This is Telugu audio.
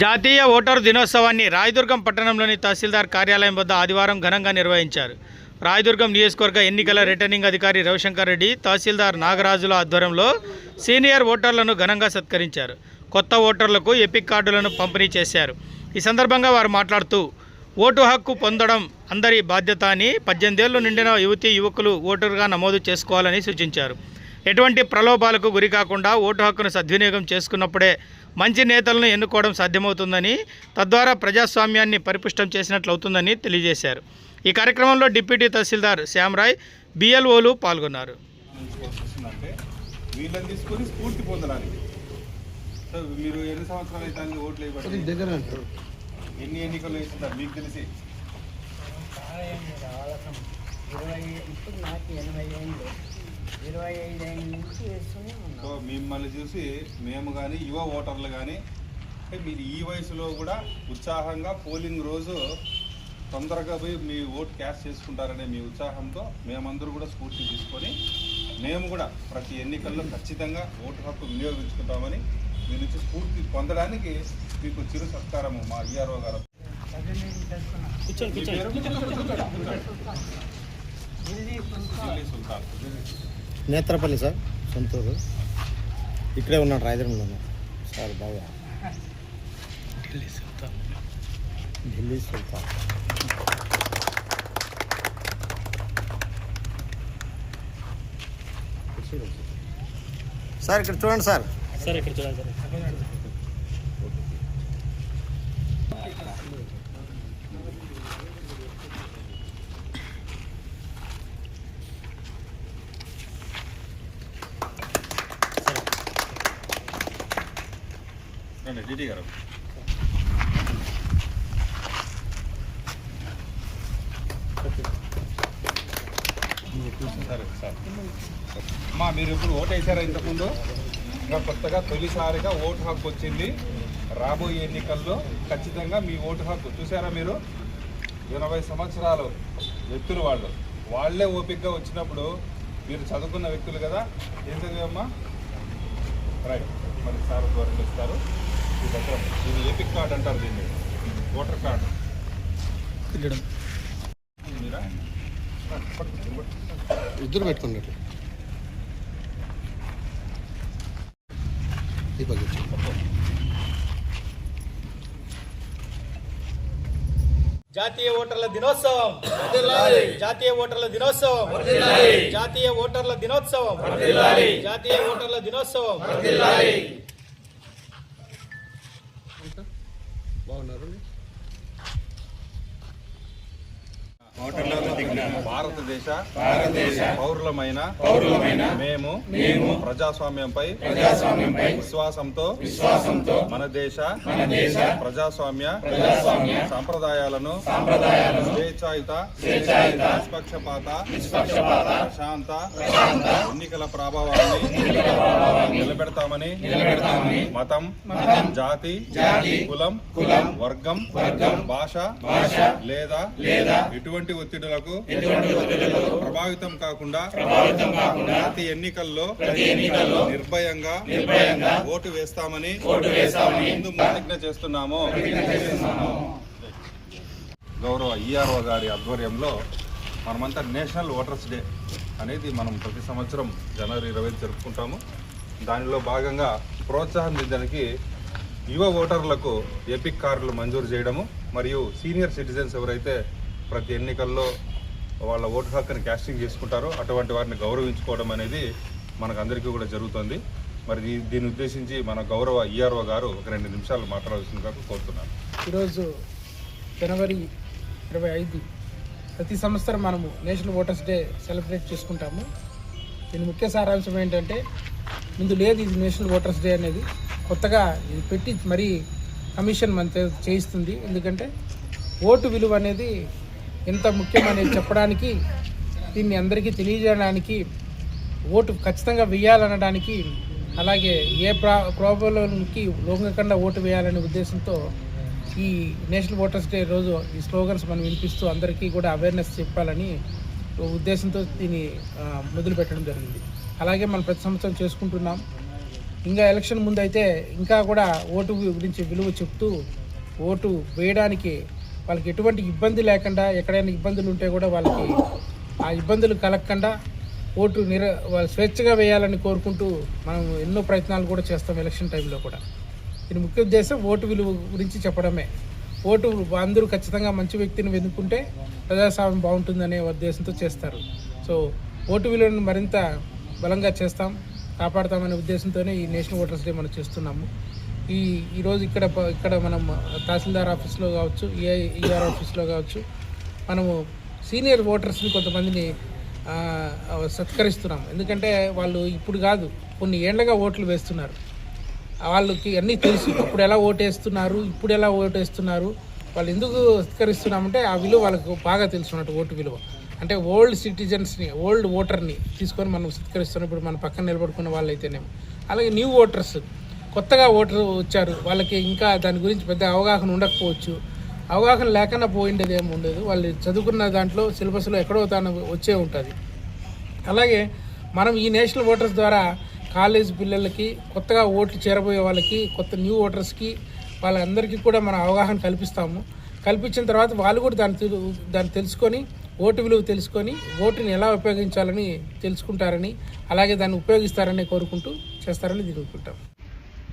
జాతీయ ఓటరు దినోత్సవాన్ని రాయదుర్గం పట్టణంలోని తహసీల్దార్ కార్యాలయం వద్ద ఆదివారం ఘనంగా నిర్వహించారు. రాయదుర్గం నియోజకవర్గ ఎన్నికల రిటర్నింగ్ అధికారి రవిశంకర్ రెడ్డి తహసీల్దార్ నాగరాజుల ఆధ్వర్యంలో సీనియర్ ఓటర్లను ఘనంగా సత్కరించారు. కొత్త ఓటర్లకు ఎపిక్ కార్డులను పంపిణీ చేశారు. ఈ సందర్భంగా వారు మాట్లాడుతూ ఓటు హక్కు పొందడం అందరి బాధ్యత అని పద్దెనిమిదేళ్ళు నిండిన యువతి యువకులు ఓటరుగా నమోదు చేసుకోవాలని సూచించారు. ఎటువంటి ప్రలోభాలకు గురి కాకుండా ఓటు హక్కును సద్వినియోగం చేసుకున్నప్పుడే మంచి నేతలను ఎన్నుకోవడం సాధ్యమవుతుందని తద్వారా ప్రజాస్వామ్యాన్ని పరిపుష్టం చేసినట్లు అవుతుందని తెలియజేశారు. ఈ కార్యక్రమంలో డిప్యూటీ తహసీల్దార్ శ్యామరాయ్ బిఎల్ఓలు పాల్గొన్నారు. వస్తుందంటే వీళ్ళని తీసుకొని స్ఫూర్తి పొందడానికి. సో మీరు ఎన్ని సంవత్సరాలు అయితే ఓట్లు వేయబడి దగ్గర అంటారు. ఎన్ని ఎన్నికలు వేస్తుంటారు మీకు తెలిసి. ఇరవై ఇప్పుడు నాకు ఎనభై ఏళ్ళు. ఇరవై ఐదు ఏళ్ళ నుంచి వేస్తూనే సో మిమ్మల్ని చూసి మేము కానీ యువ ఓటర్లు కానీ అంటే మీరు ఈ వయసులో కూడా ఉత్సాహంగా పోలింగ్ రోజు తొందరగా పోయి మీ ఓటు క్యాష్ చేసుకుంటారనే మీ ఉత్సాహంతో మేమందరూ కూడా స్ఫూర్తి తీసుకొని మేము కూడా ప్రతి ఎన్నికల్లో ఖచ్చితంగా ఓటు హక్కు వినియోగించుకుంటామని మీ నుంచి స్ఫూర్తి పొందడానికి మీకు చిరు సత్కారము మా ఈఆర్ఓ గారు. ఢిల్లీ సుల్తాన్. నేత్రపల్లి సార్ సొంతూరు. ఇక్కడే ఉన్నాడు రాయదుర్గంలో ఉన్నాడు సార్ బాగా. ఢిల్లీ సుల్తాన్. సార్ ఇక్కడ చూడండి సార్. సరే ఇక్కడ చూడండి ఆయన డిటి గారు సరే సార్ అమ్మా మీరు ఇప్పుడు ఓటు వేసారా ఇంతకుముందు? ఇంకా కొత్తగా తొలిసారిగా ఓటు హక్కు వచ్చింది. రాబోయే ఎన్నికల్లో ఖచ్చితంగా మీ ఓటు హక్కు చూసారా మీరు? ఎనభై సంవత్సరాలు వ్యక్తులు వాళ్ళు. వాళ్ళే ఓపికగా వచ్చినప్పుడు మీరు చదువుకున్న వ్యక్తులు కదా? ఏం చదివమ్మా రైట్. మరి సార్ ద్వారా ఇది ఎపిక్ కార్డ్ అంటారు దీన్ని. Voter card. ఇద్దరు ఇచ్చి. జాతీయ ఓటర్ల దినోత్సవం. జాతీయ ఓటర్ల దినోత్సవం. జాతీయ ఓటర్ల దినోత్సవం. జాతీయ ఓటర్ల దినోత్సవం. బాగున్నారు భారతదేశ భారతదేశ పౌరులమైన పౌరులమైన మేము మేము ప్రజాస్వామ్యంపై ప్రజాస్వామ్యంపై విశ్వాసంతో విశ్వాసంతో మన దేశ మన దేశ ప్రజాస్వామ్య ప్రజాస్వామ్య సాంప్రదాయాలను సాంప్రదాయాలను స్వేచ్ఛాయుత స్వేచ్ఛాయుత నిష్పక్షపాత నిష్పక్షపాత ప్రశాంత ప్రశాంత ఎన్నికల ప్రభావాన్ని నిలబెడతామని నిలబెడతామని మతం మతం జాతి జాతి కులం కులం వర్గం వర్గం భాష భాష లేదా లేదా ఎటువంటి ఎటువంటి ఒత్తిడులకు ప్రభావితం కాకుండా ప్రతి ఎన్నికల్లో నిర్భయంగా నిర్భయంగా ఓటు వేస్తామని ముందు ప్రతిజ్ఞ చేస్తున్నాము. గౌరవ ఈఆర్ఓ గారి ఆధ్వర్యంలో మనమంతా నేషనల్ ఓటర్స్ డే అనేది మనం ప్రతి సంవత్సరం జనవరి ఇరవై జరుపుకుంటాము. దానిలో భాగంగా ప్రోత్సాహం దిద్దడానికి యువ ఓటర్లకు ఎపిక్ కార్డులు మంజూరు చేయడము మరియు సీనియర్ సిటిజన్స్ ఎవరైతే ప్రతి ఎన్నికల్లో వాళ్ళ ఓటు హక్కుని క్యాస్టింగ్ చేసుకుంటారో అటువంటి వారిని గౌరవించుకోవడం అనేది మనకు అందరికీ కూడా జరుగుతుంది. మరి దీన్ని ఉద్దేశించి మన గౌరవ ఈఆర్ఓ గారు ఒక రెండు నిమిషాలు మాట్లాడాల్సిందిగా కోరుతున్నాను. ఈరోజు జనవరి ఇరవై ఐదు ప్రతి సంవత్సరం మనము నేషనల్ ఓటర్స్ డే సెలబ్రేట్ చేసుకుంటాము. దీని ముఖ్య సారాంశం ఏంటంటే ముందు లేదు ఇది నేషనల్ ఓటర్స్ డే అనేది కొత్తగా ఇది పెట్టి మరీ కమిషన్ మన చేయిస్తుంది. ఎందుకంటే ఓటు విలువ అనేది ఎంత ముఖ్యమనేది చెప్పడానికి దీన్ని అందరికీ తెలియజేయడానికి ఓటు ఖచ్చితంగా వేయాలనడానికి అలాగే ఏ ప్రా ప్రాబ్లంకి లోంగకుండా ఓటు వేయాలనే ఉద్దేశంతో ఈ నేషనల్ ఓటర్స్ డే రోజు ఈ స్లోగన్స్ మనం వినిపిస్తూ అందరికీ కూడా అవేర్నెస్ చెప్పాలని ఉద్దేశంతో దీన్ని మొదలుపెట్టడం మొదలు పెట్టడం జరిగింది. అలాగే మనం ప్రతి సంవత్సరం చేసుకుంటున్నాం. ఇంకా ఎలక్షన్ ముందు అయితే ఇంకా కూడా ఓటు గురించి విలువ చెప్తూ ఓటు వేయడానికి వాళ్ళకి ఎటువంటి ఇబ్బంది లేకుండా ఎక్కడైనా ఇబ్బందులు ఉంటే కూడా వాళ్ళకి ఆ ఇబ్బందులు కలగకుండా ఓటు నిర వాళ్ళు స్వేచ్ఛగా వేయాలని కోరుకుంటూ మనం ఎన్నో ప్రయత్నాలు కూడా చేస్తాం ఎలక్షన్ టైంలో కూడా. దీని ముఖ్య ఉద్దేశం ఓటు విలువ గురించి చెప్పడమే. ఓటు అందరూ ఖచ్చితంగా మంచి వ్యక్తిని వెతుక్కుంటే ప్రజాస్వామ్యం బాగుంటుందనే ఉద్దేశంతో చేస్తారు. సో ఓటు విలువను మరింత బలంగా చేస్తాం కాపాడతామనే ఉద్దేశంతోనే ఈ నేషనల్ ఓటర్స్ డే మనం చేస్తున్నాము. ఈ ఈరోజు ఇక్కడ ఇక్కడ మనం తహసీల్దార్ ఆఫీస్లో కావచ్చు ఏ ఈఆర్ ఆఫీస్లో కావచ్చు మనము సీనియర్ ఓటర్స్ని కొంతమందిని సత్కరిస్తున్నాం. ఎందుకంటే వాళ్ళు ఇప్పుడు కాదు కొన్ని ఏళ్ళగా ఓట్లు వేస్తున్నారు. వాళ్ళకి అన్నీ తెలుసు అప్పుడు ఎలా ఓటేస్తున్నారు ఇప్పుడు ఎలా ఓటేస్తున్నారు వాళ్ళు ఎందుకు సత్కరిస్తున్నామంటే ఆ విలువ వాళ్ళకు బాగా తెలుసున్నట్టు ఓటు విలువ. అంటే ఓల్డ్ సిటిజన్స్ని ఓల్డ్ ఓటర్ని తీసుకొని మనం సత్కరిస్తున్నాం ఇప్పుడు మన పక్కన నిలబడుకున్న వాళ్ళు అయితేనేమో అలాగే న్యూ ఓటర్స్ కొత్తగా ఓటర్ వచ్చారు వాళ్ళకి ఇంకా దాని గురించి పెద్ద అవగాహన ఉండకపోవచ్చు. అవగాహన లేకుండా పోయిండేది ఏమి ఉండదు. వాళ్ళు చదువుకున్న దాంట్లో సిలబస్లో ఎక్కడో తాను వచ్చే ఉంటుంది. అలాగే మనం ఈ నేషనల్ ఓటర్స్ ద్వారా కాలేజ్ పిల్లలకి కొత్తగా ఓట్లు చేరబోయే వాళ్ళకి కొత్త న్యూ ఓటర్స్కి వాళ్ళందరికీ కూడా మనం అవగాహన కల్పిస్తాము. కల్పించిన తర్వాత వాళ్ళు కూడా దాన్ని తెలు- దాన్ని తెలుసుకొని ఓటు విలువ తెలుసుకొని ఓటుని ఎలా ఉపయోగించాలని తెలుసుకుంటారని అలాగే దాన్ని ఉపయోగిస్తారని కోరుకుంటూ చేస్తారని దిగుకుంటాం